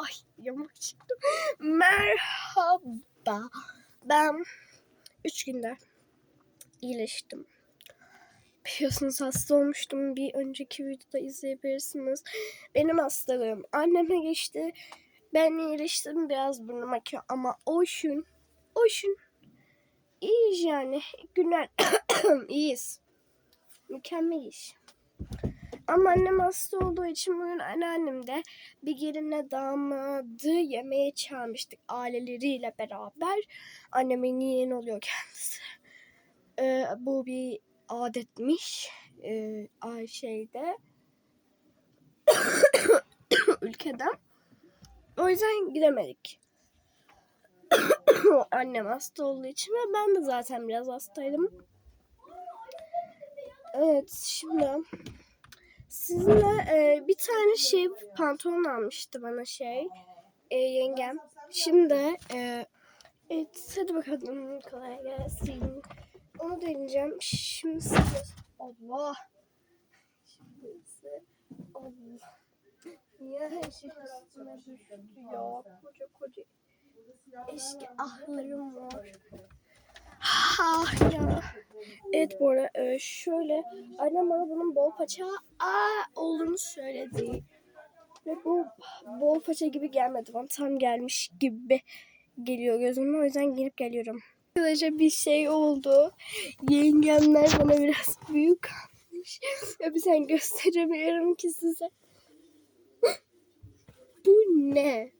Ay yamak çıktım. Merhaba. Ben 3 günde iyileştim. Biliyorsunuz hasta olmuştum. Bir önceki videoda izleyebilirsiniz. Benim hastalığım anneme geçti. Ben iyileştim. Biraz burnum akıyor ama oşun. Oşun. İyiyiz yani. Günler iyiyiz. Mükemmel iş. Ama annem hasta olduğu için bugün anneannem de bir gelinle damadı yemeğe çağırmıştık aileleriyle beraber. Annemin yeğeni oluyor kendisi. Ee, bu bir adetmiş ee, şeyde ülkede. O yüzden gidemedik. Annem hasta olduğu için ve ben de zaten biraz hastaydım. Evet şimdi sizinle e, bir tane şey pantolon almıştı bana şey e, yengem. Şimdi e, evet hadi bakalım kolay gelsin. Onu deneyeceğim. Şimdi Allah. Şimdi size Allah. Niye her şey üstüme düştü ya? Koca koca eski ahlarım var. Ha ya. Evet bu arada e, şöyle annem bana bunun bol paça aa, olduğunu söyledi. Ve bu bol paça gibi gelmedi bana tam gelmiş gibi geliyor gözüme o yüzden gelip geliyorum. Arkadaşlar bir şey oldu. Yengemler bana biraz büyük kalmış. Ve bir sen gösteremiyorum ki size. bu ne?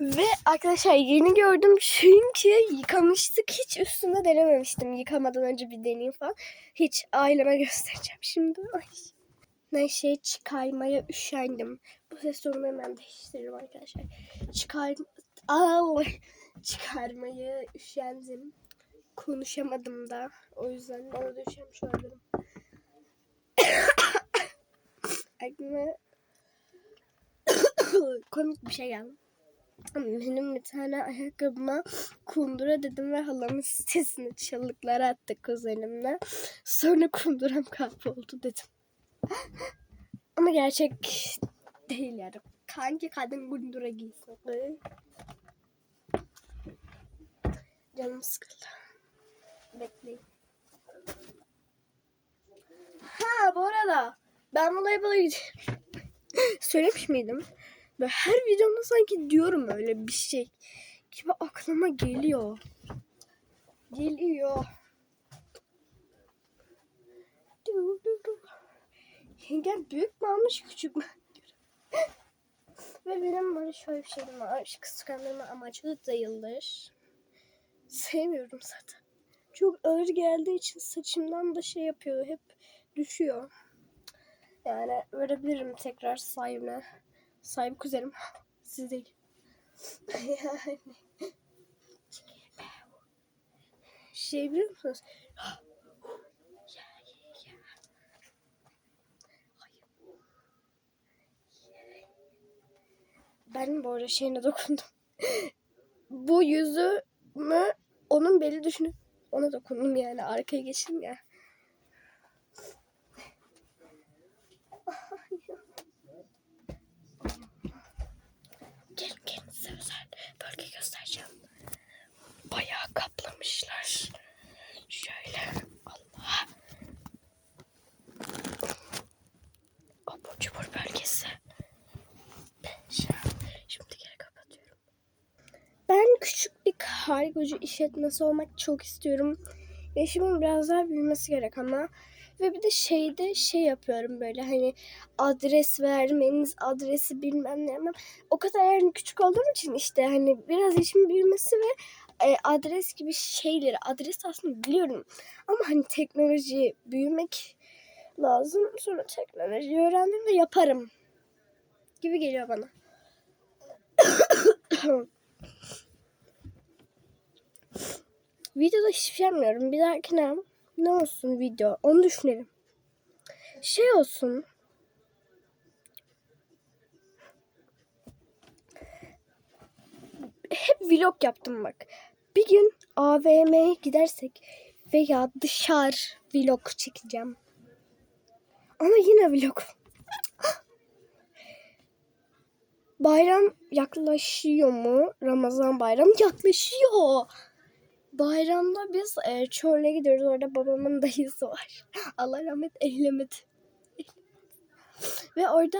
Ve arkadaşlar yeni gördüm çünkü yıkamıştık. Hiç üstünde denememiştim. Yıkamadan önce bir deneyeyim falan. Hiç aileme göstereceğim şimdi. Ay. Neyse çıkarmaya üşendim. Bu ses tonumu hemen değiştiririm arkadaşlar. Çıkar... Aa, çıkarmayı üşendim. Konuşamadım da. O yüzden orada üşenmiş olabilirim. Aklıma komik bir şey geldi. Benim bir tane ayakkabıma kundura dedim ve halamın sitesine çığlıklar attık kuzenimle. Sonra kunduram kayboldu dedim. Ama gerçek değil yani. Kanki kadın kundura giysin. Canım sıkıldı. Bekleyin. Ha bu arada ben voleybala gidiyorum. Söylemiş miydim? Ve her videomda sanki diyorum öyle bir şey gibi aklıma geliyor. Geliyor. Yengem büyük mü almış küçük mü? Ve benim böyle şöyle bir şeyim var. Kıskandırma amaçlı değildir. Sevmiyorum zaten. Çok ağır geldiği için saçımdan da şey yapıyor. Hep düşüyor. Yani verebilirim tekrar sahibine. Sahibi kuzenim. Siz değil. yani. Şey biliyor musunuz? Ben bu arada şeyine dokundum. bu yüzü mü onun beli düşünüp ona dokundum yani arkaya geçtim ya. Bölge göstereceğim. Bayağı kaplamışlar. Şöyle Allah. Abur cubur bölgesi. Şimdi geri kapatıyorum. Ben küçük bir kargocu işletmesi olmak çok istiyorum. Yaşımın biraz daha büyümesi gerek ama ve bir de şeyde şey yapıyorum böyle hani adres vermeniz adresi bilmem ne ama o kadar yani küçük olduğum için işte hani biraz yaşımın büyümesi ve e, adres gibi şeyleri adres aslında biliyorum ama hani teknoloji büyümek lazım sonra teknoloji öğrendim ve yaparım gibi geliyor bana. Videoda hiçbir şey yapmıyorum. Bir dahakine ne olsun video onu düşünelim. Şey olsun. Hep vlog yaptım bak. Bir gün AVM'ye gidersek veya dışarı vlog çekeceğim. Ama yine vlog. Bayram yaklaşıyor mu? Ramazan bayramı yaklaşıyor. Bayramda biz e, çöle gidiyoruz. Orada babamın dayısı var. Allah rahmet eylemedi. Ve orada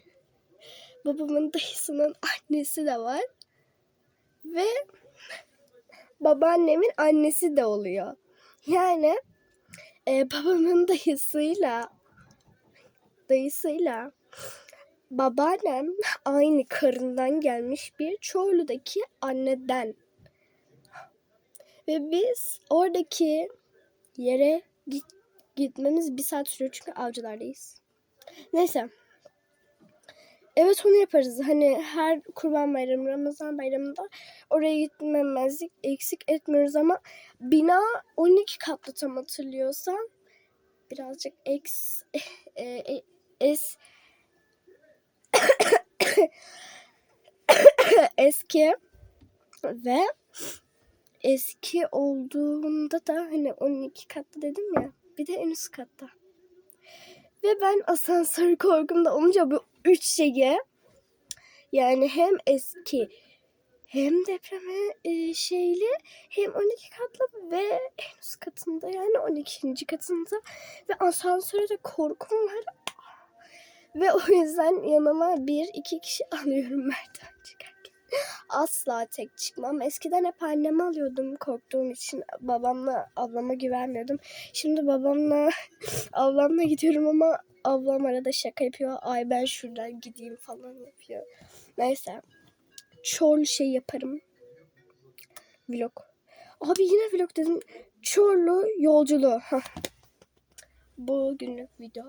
babamın dayısının annesi de var. Ve babaannemin annesi de oluyor. Yani e, babamın dayısıyla dayısıyla babaannem aynı karından gelmiş bir Çorlu'daki anneden. Ve biz oradaki yere git, gitmemiz bir saat sürüyor çünkü avcılardayız. Neyse. Evet onu yaparız. Hani her kurban bayramı, Ramazan bayramında oraya gitmemezlik eksik etmiyoruz ama bina 12 katlı tam hatırlıyorsam birazcık eks e, e, es eski ve eski olduğunda da hani 12 katlı dedim ya bir de en üst katta. Ve ben asansör korkumda olunca bu üç şeyi yani hem eski hem depreme e, şeyli hem 12 katlı ve en üst katında yani 12. katında ve asansöre de korkum var. Ve o yüzden yanıma bir iki kişi alıyorum merdiven çıkarken. Asla tek çıkmam. Eskiden hep annemi alıyordum korktuğum için. Babamla ablama güvenmiyordum. Şimdi babamla ablamla gidiyorum ama ablam arada şaka yapıyor. Ay ben şuradan gideyim falan yapıyor. Neyse. Çorlu şey yaparım. Vlog. Abi yine vlog dedim. Çorlu yolculuğu. Hah. Bu günlük video.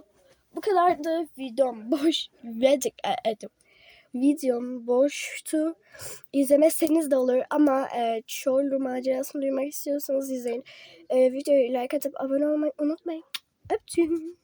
Bu kadar da videom boş. Vedik edim. Videom boştu. İzlemezseniz de olur ama e, Çorlu macerasını duymak istiyorsanız izleyin. E, videoyu like atıp abone olmayı unutmayın. Öptüm.